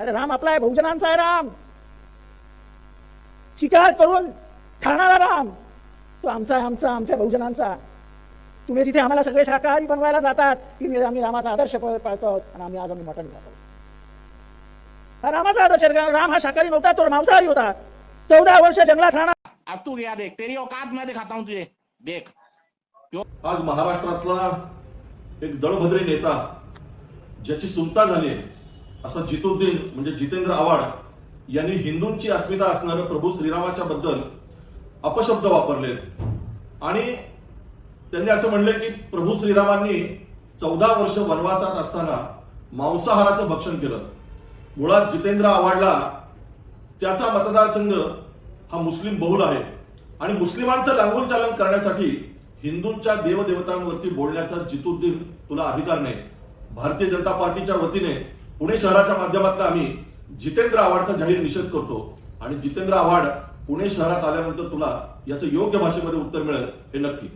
अरे राम आपला आहे बहुजनांचा आहे राम. शिकार करून खाणारा राम. तो आमचा आहे आमचा आमच्या बहुजनांचा. तुम्ही जिथे आम्हाला सगळे शाकाहारी बनवायला जातात की मी- आम्ही रामाचा आदर्श पाळतो आहोत आणि आम्ही आज आम्ही मटण खातो. हा रामाचा आदर्श राम हा शाकाहारी नव्हता तो मांसाहारी होता. चौदा वर्ष जंगलात राहणार तू गया देख तेरी औकात मैं दिखाता हूँ तुझे. देख. आज महाराष्ट्रातला एक दळभद्री नेता ज्याची सुलता झाली आहे. असं जितुद्दीन म्हणजे जितेंद्र आव्हाड यांनी हिंदूंची अस्मिता असणारं प्रभू श्रीरामाच्या बद्दल अपशब्द वापरलेत. आणि त्यांनी असं म्हणले की प्रभू श्रीरामांनी चौदा वर्ष वनवासात असताना मांसाहाराचं भक्षण केलं. मुळात जितेंद्र आव्हाडला त्याचा मतदारसंघ हा मुस्लिम बहुल आहे. आणि मुस्लिमांचं लागून चालन करण्यासाठी हिंदूंच्या देवदेवतांवरती बोलण्याचा जितुद्दीन तुला अधिकार नाही. भारतीय जनता पार्टीच्या वतीने पुणे शहराच्या माध्यमातून आम्ही जितेंद्र आव्हाडचा जाहीर निषेध करतो. आणि जितेंद्र आव्हाड पुणे शहरात आल्यानंतर तुला याचं योग्य भाषेमध्ये उत्तर मिळेल हे नक्की.